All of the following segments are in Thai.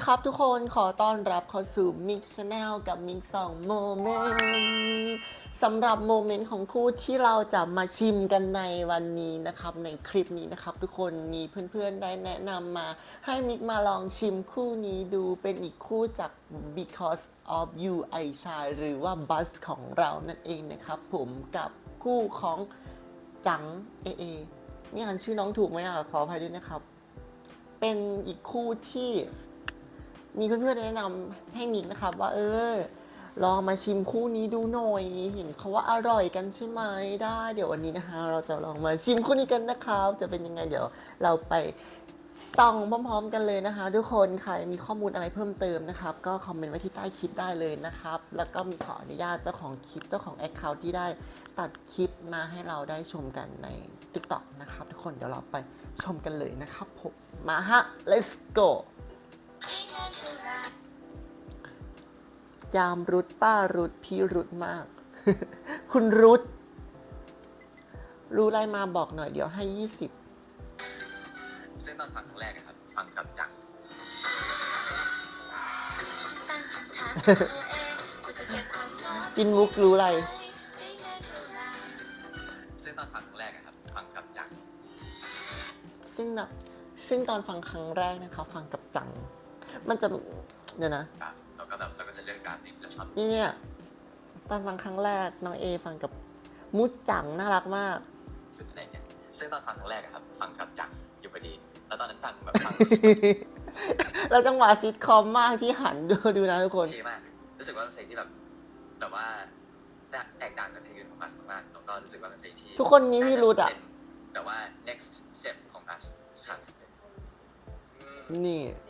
ดีครับทุกคนขอต้อนรับเข้าสู่ Mix Channel กับ Mix 2โมเมนต์สำหรับโมเมนต์ของคู่ที่เราจะมาชิมกันในวันนี้นะครับ ในคลิปนี้นะครับ ทุกคนมีเพื่อนๆได้แนะนำมา ให้มิกมาลองชิมคู่นี้ดูเป็นอีกคู่จาก Because of You I Shine หรือว่า Buzz ของเรานั่นเองนะครับ ผมกับคู่ของจังเอเอนี่อ่านชื่อน้องถูกไหมอะขออภัยด้วยนะครับเป็นอีกคู่ที่ มีเพื่อนๆแนะนำให้มิกนะครับว่าเออลองมาชิมคู่นี้ดูหน่อย เห็นเขาว่าอร่อยกันใช่ไหมได้ เดี๋ยววันนี้นะคะ เราจะลองมาชิมคู่นี้กันนะครับ จะเป็นยังไงเดี๋ยวเราไปส่องพร้อมๆกันเลยนะคะ ทุกคนใครมีข้อมูลอะไรเพิ่มเติมนะครับ ก็คอมเมนต์ไว้ที่ใต้คลิปได้เลยนะครับ แล้วก็มีขออนุญาตเจ้าของคลิปเจ้าของแอคเคาท์ที่ได้ตัดคลิปมาให้เราได้ชมกันใน TikTok นะครับ ทุกคนเดี๋ยวเราไปชมกันเลยนะครับผมมาฮะ let's go ยามรุดป้ารุดพี่รุดมาก คุณรุด รู้อะไรมาบอกหน่อยเดี๋ยวให้20ซึ่งตอนฟังครั้งแรกอะครับ ฟังกับจัง จินวุกรู้อะไร ซึ่งตอนฟังครั้งแรกอะครับ ฟังกับจัง ซึ่งนะซึ่งตอนฟังครั้งแรกนะคะ ฟังกับจัง มันจะเดี๋ยวนะครับแล้วก็แบบเราก็จะเลือกการที่เราชอบนี่เนี่ยตอนฟังครั้งแรกน้องเอฟังกับมุดจังน่ารักมากสุดอะไรเงี้ยซึ่งตอนฟังครั้งแรกอะครับ ฟังกับจังอยู่พอดี แล้วตอนนั้นฟังแบบฟังแล้วจังหวะซิทคอมมากที่หันดูดูนะทุกคนเท่มากรู้สึกว่าเป็นเพลงที่แบบแบบว่าแตกต่างจากเพลงอื่นของ us มากๆแล้วก็รู้สึกว่าเป็นเพลงที่ทุกคนมีพิรุธอะเป็นแบบว่า next step ของ us ครับอืมนี่พูดเอ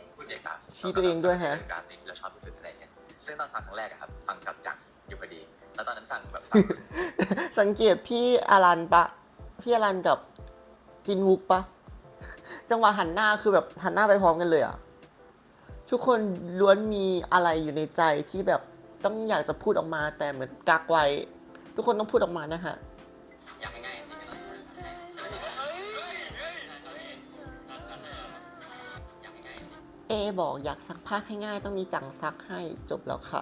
งตาม ชี้ตัวเองด้วยฮะเป็นการที่เราชอบที่สุดอะไรเงี้ยซึ่งตอนฟังครั้งแรกอะครับ ฟังกับจังอยู่พอดี แล้วตอนนั้นฟังแบบฟังสังเกตพี่อารันปะ พี่อารันกับจินวุกปะ จังหวะหันหน้าคือแบบหันหน้าไปพร้อมกันเลยอะทุกคนล้วนมีอะไรอยู่ในใจที่แบบต้องอยากจะพูดออกมาแต่เหมือนกักไว้ ทุกคนต้องพูดออกมานะฮะ เอบอกอยากซักผ้าให้ง่ายต้องมีจังซักให้จบแล้วค่ะ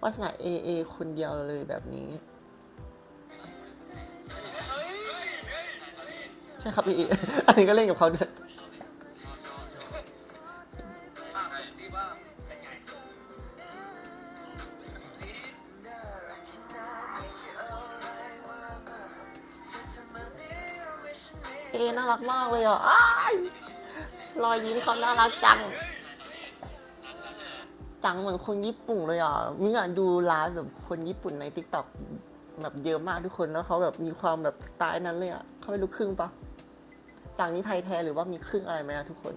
วาสนาเอเอคนเดียวเลยแบบนี้ใช่ครับอเออันนี้ก็เล่นกับเขาด้วยเอน่ารักมากเลยอะอ้ายรอยยิ้มเขาน่ารักจัง จังเหมือนคนญี่ปุ่นเลยอะมิอะดูไลฟ์แบบคนญี่ปุ่นในทิกตอกแบบเยอะมากทุกคนแล้วเขาแบบมีความแบบสไตล์นั้นเลยอะเขาไม่รู้ครึ่งปะจังนี่ไทยแท้หรือว่ามีครึ่งอะไรไหมอะทุกคน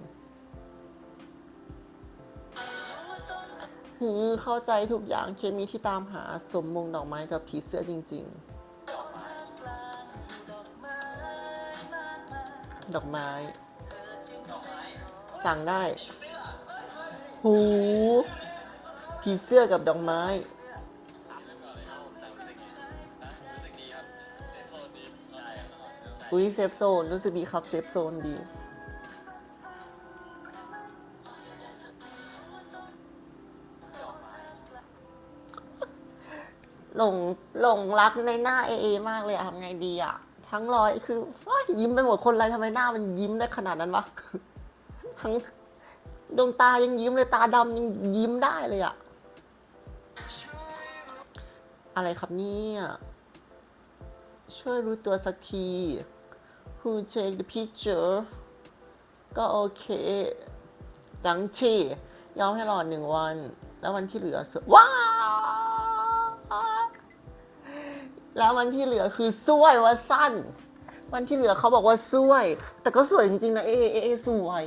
หือเข้าใจทุกอย่างเคมีที่ตามหาสมมงดอกไม้กับผีเสื้อจริง ๆ ดอกไม้ จังได้ หู ผีเสื้อกับดอกไม้ อุ้ยเซฟโซนรู้สึกดีครับเซฟโซนดี หลงหลงรักในหน้าเอเอมากเลยอะทำไงดีอะทั้งรอยคือว้ายยิ้มไปหมดคนไรทำไมหน้ามันยิ้มได้ขนาดนั้นวะทั้งดวงตายังยิ้มเลยตาดำยังยิ้มได้เลยอะ อะไรครับเนี่ย ช่วยรู้ตัวสักที Who take the picture ก็โอเค จังชียอมให้รอหนึ่งวัน แล้ววันที่เหลือสว้าแล้ววันที่เหลือคือสวยว่าสั้น วันที่เหลือเขาบอกว่าสวย แต่ก็สวยจริงๆนะ เอเอเอสวย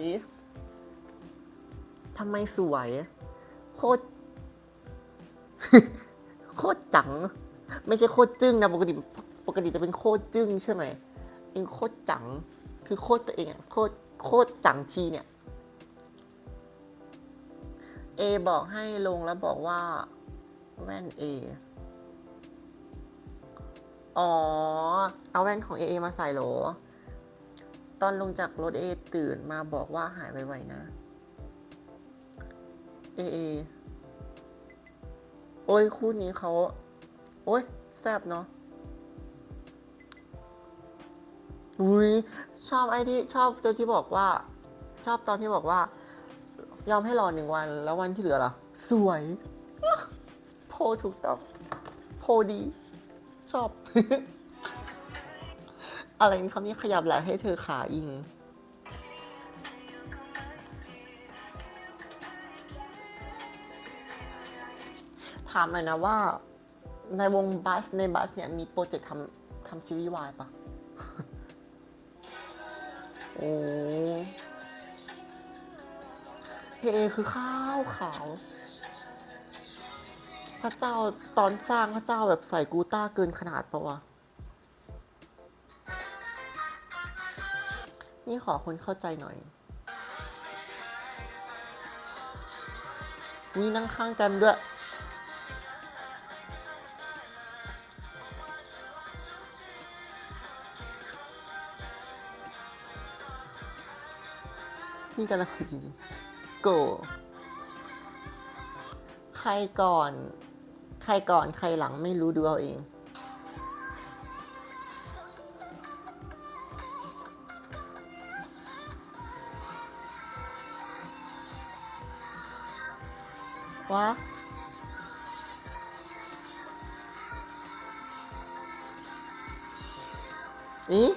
ทำไมสวย โคตร โคตรจัง ไม่ใช่โคตรจึ้งนะปกติปกติจะเป็นโคตรจึ้งใช่ไหมเป็นโคตรจัง คือโคตรตัวเองอะโคตรโคตรจังทีเนี่ยเอบอกให้ลงแล้วบอกว่าแว่นเออ๋อ เอาแว่นของเอเอมาใส่เหรอ ตอนลงจากรถเอตื่นมาบอกว่าหายไวๆนะ เอเอ โอ้ยคู่นี้เขา โอ้ยแซบเนาะอุ้ยชอบไอ้ที่ชอบตัวที่บอกว่า ชอบตอนที่บอกว่า ยอมให้รอหนึ่งวันแล้ววันที่เหลือล่ะ สวย โพถูกต้องโพดี ชอบ อะไรนี่เขานี่ขยับแหละให้เธอขาอิง ถามหน่อยนะว่า ในวงบัสในบัสเนี่ยมีโปรเจกต์ทำทำซีรีส์วายปะโอ้เฮคือข้าวขาว พระเจ้าตอนสร้างพระเจ้าแบบใส่กูต้าเกินขนาดปะวะ นี่ขอคนเข้าใจหน่อย นี่นั่งข้างกันด้วย นี่กันแล้วจริงๆโกใครก่อน ใครก่อนใครหลังไม่รู้ดูเอาเอง วะนี่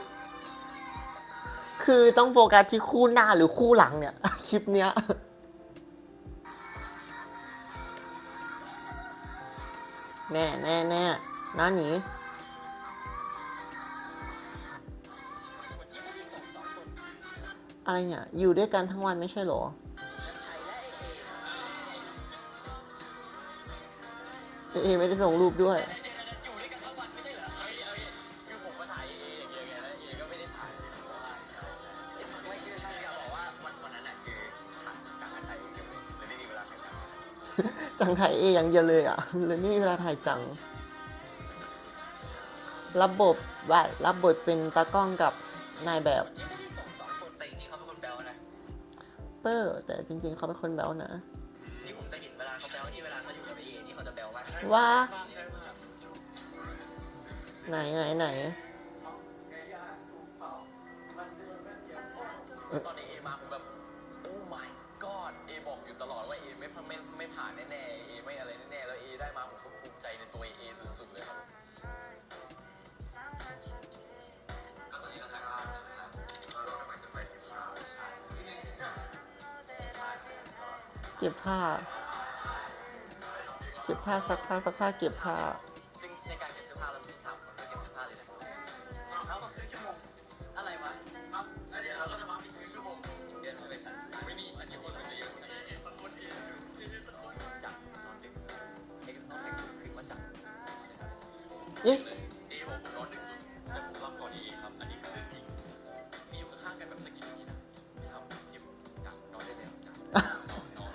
คือต้องโฟกัสที่คู่หน้าหรือคู่หลังเนี่ย คลิปเนี้ยแน่แน่แน่หน้าหนีอะไรเนี่ย อยู่ด้วยกันทั้งวันไม่ใช่หรอ เออไม่ได้ส่งรูปด้วย จังถ่ายเออย่างเดียวเลยอะเลยไม่มีเวลาถ่ายจัง รับบทว่ารับบทเป็นตากล้องกับนายแบบยังไม่ได้ส่งสองคนแต่จริงๆเขาเป็นคนแบลนะเปอร์แต่จริง ๆ เขาเป็นคนแบ๊วนะนี่ผมจะเห็นเวลาเขาแบลนี่เวลาเขาอยู่กับเอนี่เขาจะแบลมากว่าไหนไหนไหนตอนนี้ ตลอดว่าเอไม่ไม่ไม่ผ่านแน่ๆเอไม่อะไรแน่ๆแล้วเอได้มาผมก็ภูมิใจในตัวเอสุดๆเลยครับก็ตอนนี้เราถ่ายภาพนะครับก็กำลังจะไปที่ชาวชายเก็บผ้า เก็บผ้าซักผ้าซักผ้าเก็บผ้า บจับนอนได้แล้วจับนอนนอน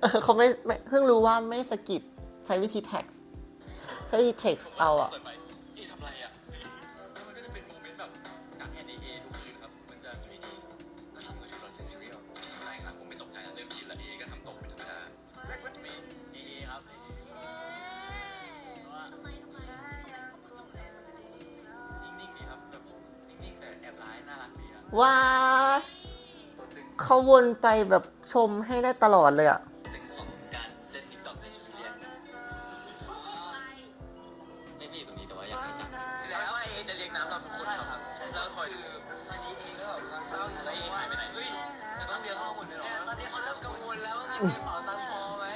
เออเขาไม่ไม่เพิ่งรู้ว่าไม่สะกิดใช้วิธี text ใช้วิธี text เอาอะ ว้าเขาวนไปแบบชมให้ได้ตลอดเลยอะแล้วไอเอจะเลี้ยงน้ำเราทุกคนครับแล้วคอยอันนี้เอก็แบบเศร้าอยู่แล้วเอหายไปไหนเฮ้ยจะต้องเลี้ยงห้องหมดเลยหรอตอนนี้เขาเริ่มกังวลแล้วว่ามีเป๋าตังค์พอไหม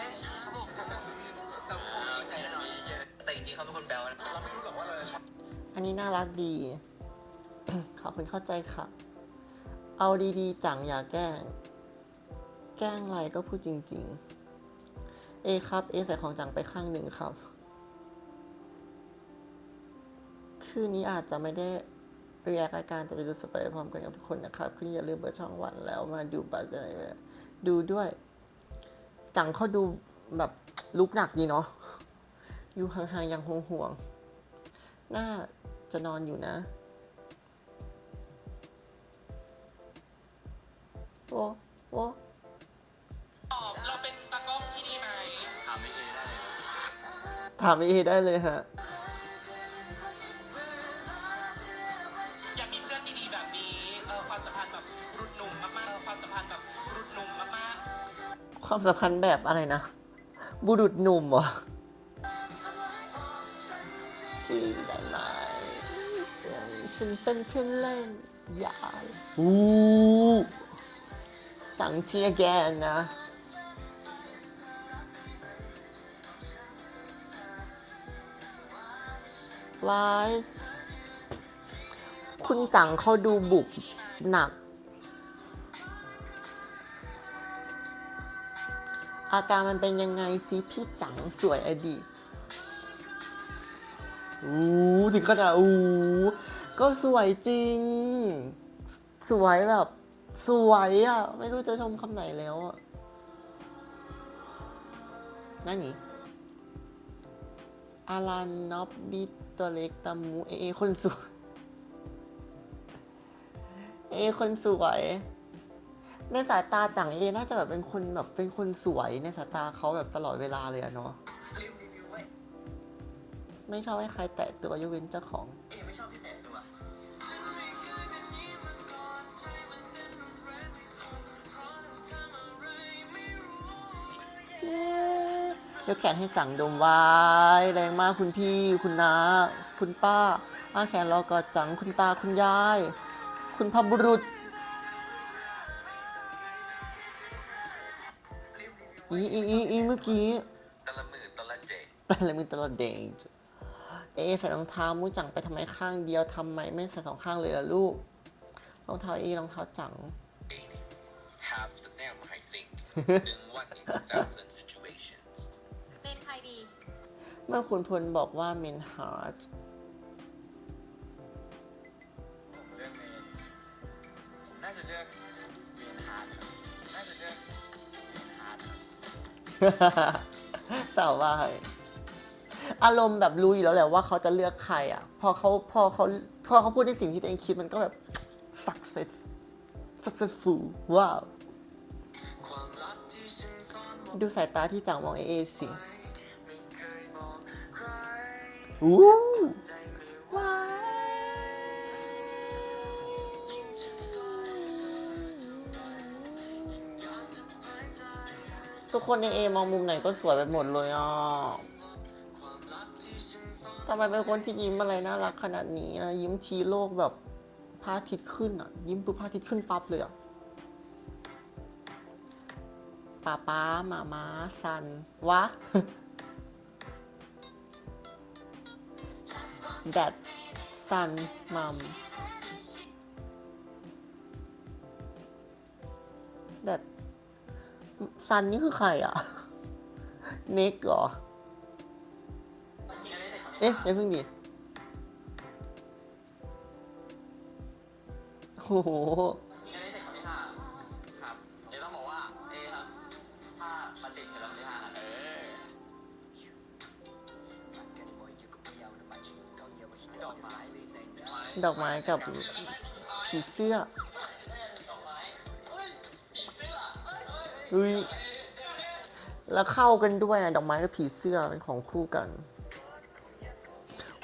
เขาบอกแต่ผมใจหน่อยแต่จริงๆเขาเป็นคนแบลนะเราไม่รู้หรอกว่าเราจะชอบอันนี้น่ารักดีขอบคุณเข้าใจค่ะ เอาดีๆ จังอย่าแกล้ง แกล้งอะไรก็พูดจริง ๆ เอครับเอใส่ของจังไปข้างหนึ่งครับ คืนนี้อาจจะไม่ได้เรียกรายการแต่จะดูสไปพร้อมกันกับทุกคนนะครับคืนนี้อย่าลืมเปิดช่องวันแล้วมาดูบัตรอะไรแบบดูด้วย จังเขาดูแบบลุกหนักดีเนาะอยู่ห่างๆอย่างห่วงๆน่าจะนอนอยู่นะามเอได้เลยฮะ อยากมีเพื่อนดีๆแบบนี้เออความสัมพันธ์แบบรุดหนุ่มมากๆเออความสัมพันธ์แบบรุดหนุ่มมากๆความสัมพันธ์แบบอะไรนะ บุรุษหนุ่มเหรอจริงได้ไหมฉันเป็นเพื่อนเล่นยายอู้จังเชียแกนนะ วาย คุณจังเขาดูบุกหนัก อาการมันเป็นยังไงสิพี่จังสวยอดีตอู้ถึงขนาดอู้ก็สวยจริง สวยแบบ สวยอะ ไม่รู้จะชมคำไหนแล้วอะนั่นนี่อารันนอบบิ ตัวเล็กตามูเอเอคนสวย เอคนสวย ในสายตาจังเอน่าจะแบบเป็นคนแบบเป็นคนสวยในสายตาเขาแบบตลอดเวลาเลยอะเนาะรีวิวรีวิวไว้ไม่ชอบให้ใครแตะตัวยกเว้นเจ้าของเอไม่ชอบพี่แต่ตัวย ยกแขนให้จังดมไว้ แรงมากคุณพี่ คุณน้า คุณป้าอ้าแขนรอก็จังคุณตาคุณยาย คุณพบุรุษอีอีอีอีเมื่อกี้ตะละมือตะละเดงตะละมือตะละเดงเอใส่รองเท้ามูจังไปทำไมข้างเดียวทำไมไม่ใส่สองข้างเลยล่ะลูกรองเท้าอีรองเท้าจัง เมื่อคุณพลบอกว่าเมนฮาร์ดผมเลือกเมนผมน่าจะเลือกเมนฮาร์ดครับน่าจะเลือกเมนฮาร์ดครับสาววายอารมณ์แบบรู้อยู่แล้วแหละว่าเขาจะเลือกใครอะ พอเขาพอเขาพอเขาพูดในสิ่งที่ตัวเองคิดมันก็แบบ success successful ว้าวความลับที่ฉันซ่อนไว้ดูสายตาที่จังมองเอเอสิ อู้ว้าทุกคนในเอมองมุมไหนก็สวยไปหมดเลยอะความลับที่ฉันซ่อทำไมเป็นคนที่ยิ้มอะไรน่ารักขนาดนี้อะยิ้มทีโลกแบบพระอาทิตย์ขึ้นอะ ยิ้มปุ๊บพระอาทิตย์ขึ้นปั๊บเลยอะป้าป้ามาม้าซัน วะ แดดซันมัมแดดซันนี่คือใครอะเน็กเหรอ เอ๊ะอย่าเพิ่งดิโอ้โห ดอกไม้กับผีเสื้ออุ้ยแล้วเข้ากันด้วยอะดอกไม้กับผีเสื้อเป็นของคู่กัน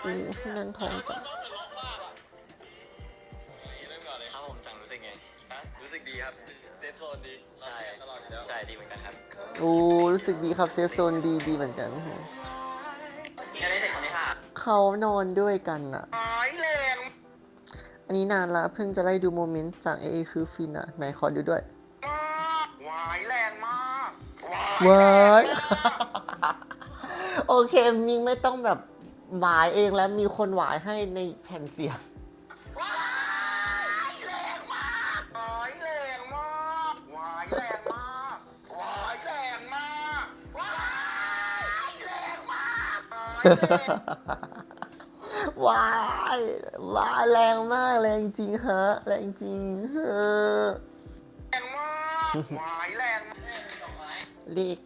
อู้เงินทองจังเริ่มก่อนเลยครับผมสั่งรู้สึกไงฮะรู้สึกดีครับเซฟโซนดีใช่ตลอดอยู่แล้วใช่ดีเหมือนกันครับอู้รู้สึกดีครับเซฟโซนดีดีเหมือนกันนี่อันนี้เด็กคนที่ห้าเขานอนด้วยกันอะหายแรง อันนี้นานละเพิ่งจะได้ดูโมเมนต์จากเอคือฟินอะไหนขอดูด้วยมากหวายแรงมากหวายเว้ยโอเคมิงไม่ต้องแบบหวายเองแล้วมีคนหวายให้ในแผ่นเสียงหวายแรงมากหวายแรงมากหวายแรงมากหวายแรงมากหวายแรงมากหวายแรง วายวายแรงมากแรงจริงฮะ แรงจริงเออแรงมากหวายแรงมากเลข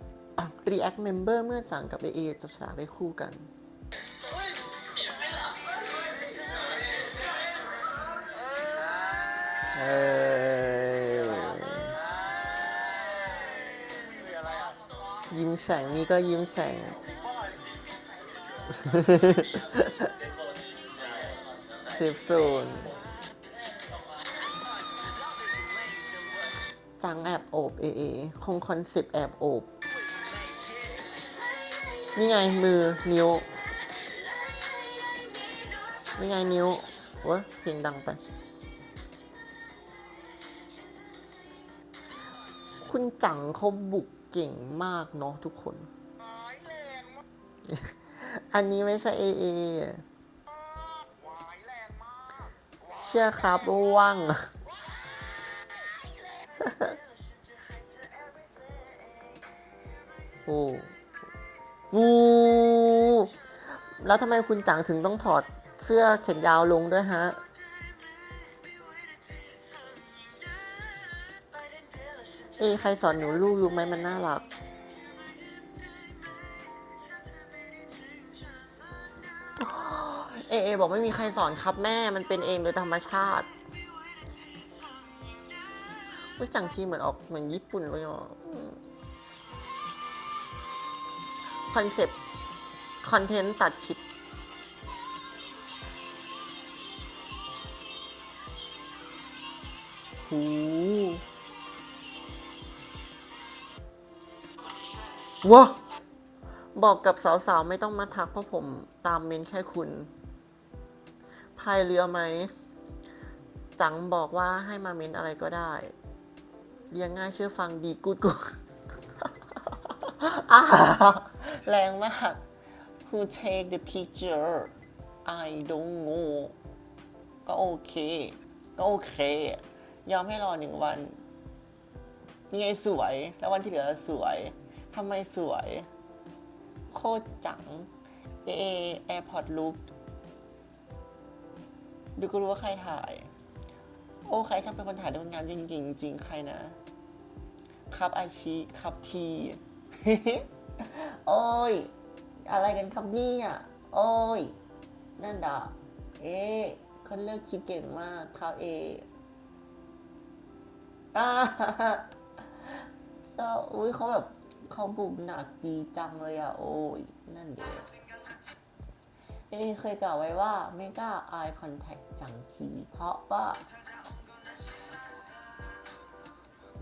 React Member เมื่อจังกับ AA จับฉลากได้คู่กันเออยิ้มแฉ่งนี่ก็ยิ้มแฉ่ง สิบศูนย์จังแอบโอบเอเอคงคอนเซปต์แอบโอบนี่ไงมือนิ้วนี่ไงนิ้วเวะเพลงดังไป คุณจังเขาบุกเก่งมากเนาะทุกคน อันนี้ไม่ใช่เอเอ ชื่อครับว่างโอ้โหแล้วทำไมคุณจังถึงต้องถอดเสื้อแขนยาวลงด้วยฮะ เอใครสอนหนูลูกรู้ไหมมันน่ารัก เอเอบอกไม่มีใครสอนครับแม่ มันเป็นเองโดยธรรมชาติว่าจังทีเหมือนออกเหมือนญี่ปุ่นเลยอะคอนเซปต์คอนเทนต์ตัดคลิปหูวะบอกกับสาวๆ ไม่ต้องมาทักเพราะผมตามเมนแค่คุณ พายเรือไหม จังบอกว่าให้มาเมนอะไรก็ได้ เรียงง่ายเชื่อฟังดีกูดกูแรงมาก Who take the picture I don't know ก็โอเค ก็โอเค ยอมให้รอหนึ่งวันยังไงสวย แล้ววันที่เหลือสวยทำไมสวย โคตรจัง เอ แอร์พอร์ตลุก ดูก็รู้ว่าใครถ่าย โอ้ใครช่างเป็นคนถ่ายด้งานจริงจริงๆใครนะ ครับอาชีครับทีโอ้ย อะไรกันครับเนี่ยโอ้ย นั่นดะเอ๊ะเขาเลือกคิดเก่งมากครับเออ่าเศร้าอุ้ยเขาแบบเขาบุกหนักดีจังเลยอะโอ้ย นั่นเด็ก เอเคยกล่าวไว้ว่าไม่กล้า eye contact จังทีเพราะว่า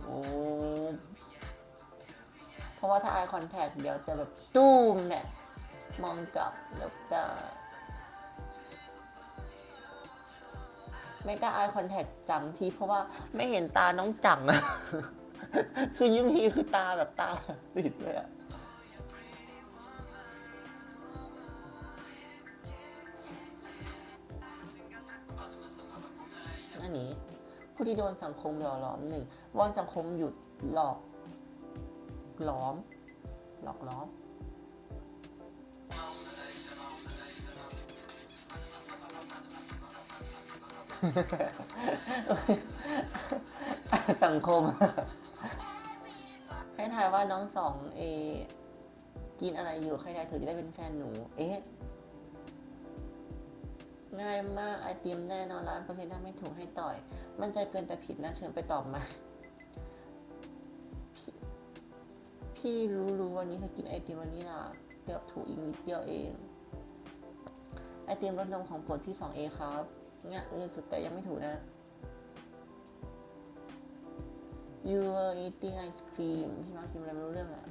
โอ้เพราะว่าถ้า eye contact เดี๋ยวจะแบบตุ้มเนี่ย มองกลับแล้วจะไม่กล้า eye contact จังที เพราะว่าไม่เห็นตาน้องจังอะคือยิ้มทีคือตาแบบตาปิดเลยอะ ผู้ที่โดนสังคมหล่อหลอมหนึ่งวอนสังคมหยุดหลอกหลอม หลอกล้อมสังคม ให้ทายว่าน้องสองเอกินอะไรอยู่ ใครทายถูกจะได้เป็นแฟนหนู เอ๊ะ ง่ายมากไอติมแน่นอนร้านเปอร์เซ็นต์ถ้าไม่ถูกให้ต่อย มันใจเกินแต่ผิดนะเชิญไปตอบมา พี่รู้รู้วันนี้เธอกินไอติมวันนี้ล่ะเกือบถูกอีกนิดเดียวเอง ไอติมรสนมของโปรดพี่สองเอครับเนี่ยเออสุดแต่ยังไม่ถูกนะ You were eating ice cream พี่มาคกินอะไรไม่รู้เรื่องอะ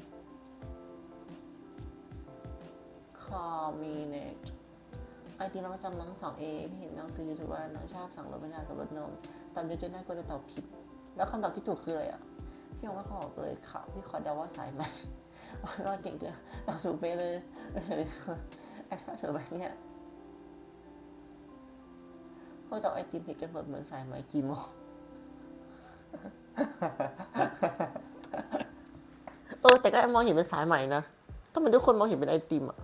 Call me next ไอติมน้องจำน้องสองเอพี่เห็นน้องซื้อยูทูบว่าน้องชอบสั่งรสไม่นานกับรสนมตอนเดียวจนน่ากลัวจะตอบผิด แล้วคำตอบที่ถูกคืออะไรอะพี่บอกว่าขาบอเลยค่ะพี่ขอเดาว่าสายไหมว่าเก่งเกินตอบถูกไปเลยไอ้ถ้าถูกไปเนี่ยพวกตอบไอติมผิดกันหมดเหมือนสายไหมกี่โมงเออแต่ก็มองเห็นเป็นสายใหม่นะทำไมทุกคนมองเห็นเป็นไอติมอะ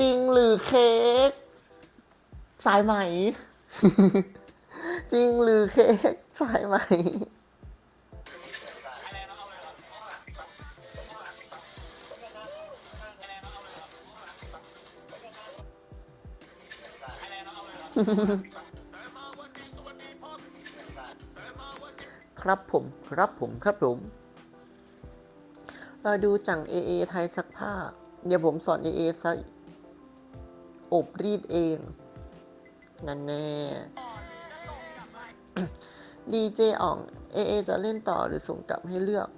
จริงหรือเค้กสายไหม จริงหรือเค้กสายไหม ครับผมครับผมครับผม เราดูจังเอเอไทยสักผ้า เดี๋ยวผมสอนเอเอสัก อบรีดเอง นั่นแน่ ดีเจอ่องเอเอจะเล่นต่อหรือส่งกลับให้เลือก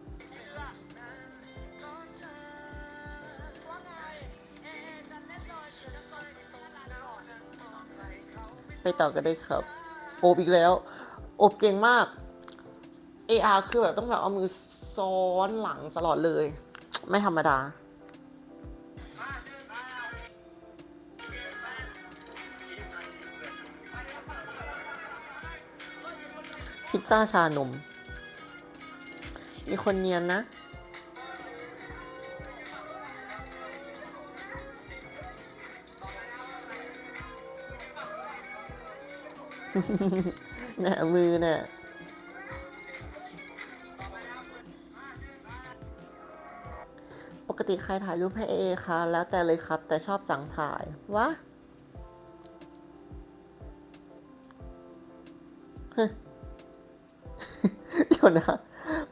ไปต่อกันได้ครับ โอบอีกแล้ว อบเก่งมาก AR คือแบบต้องแบบเอามือซ้อนหลังตลอดเลย ไม่ธรรมดา ซ่าชานม มีคนเนียนนะ แหนมือเนี่ยปกติใครถ่ายรูปให้เอคะแล้วแต่เลยครับ แต่ชอบจังถ่ายวะ ยวนะ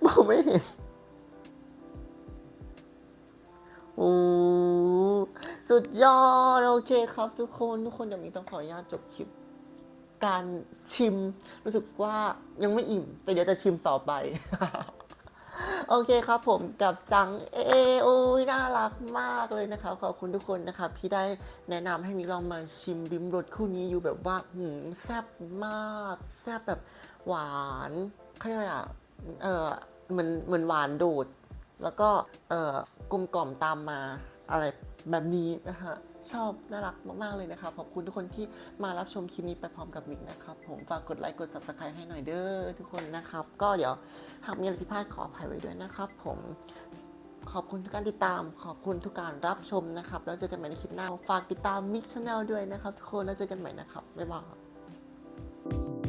มองไม่เห็นโอ้สุดยอด โอเคครับ ทุกคนทุกคนเดี๋ยวมีต้องขออนุญาตจบคลิป การชิมรู้สึกว่ายังไม่อิ่ม แต่เดี๋ยวจะชิมต่อไป โอเคครับผมกับจังเอโอ้ยน่ารักมากเลยนะครับขอบคุณทุกคนนะครับ ที่ได้แนะนำให้มิกลองมาชิมบิมรสคู่นี้อยู่แบบว่าหืมแซ่บมาก แซ่บแบบหวานเขาเรียกอะไรอะ เออเหมือนเหมือนหวานโดดแล้วก็เออกลมกล่อมตามมาอะไรแบบนี้นะฮะชอบน่ารักมากๆเลยนะครับขอบคุณทุกคนที่มารับชมคลิปนี้ไปพร้อมกับมิกนะครับผมฝากกดไลค์กด subscribe ให้หน่อยเด้อทุกคนนะครับ ก็เดี๋ยวหากมีอะไรผิดพลาดขออภัยไว้ด้วยนะครับ ผมขอบคุณทุกการติดตาม ขอบคุณทุกการรับชมนะครับ แล้วเจอกันใหม่ในคลิปหน้า ฝากติดตามมิกช n แนลด้วยนะครับ ทุกคน แล้วเจอกันใหม่นะครับ บ๊ายบาย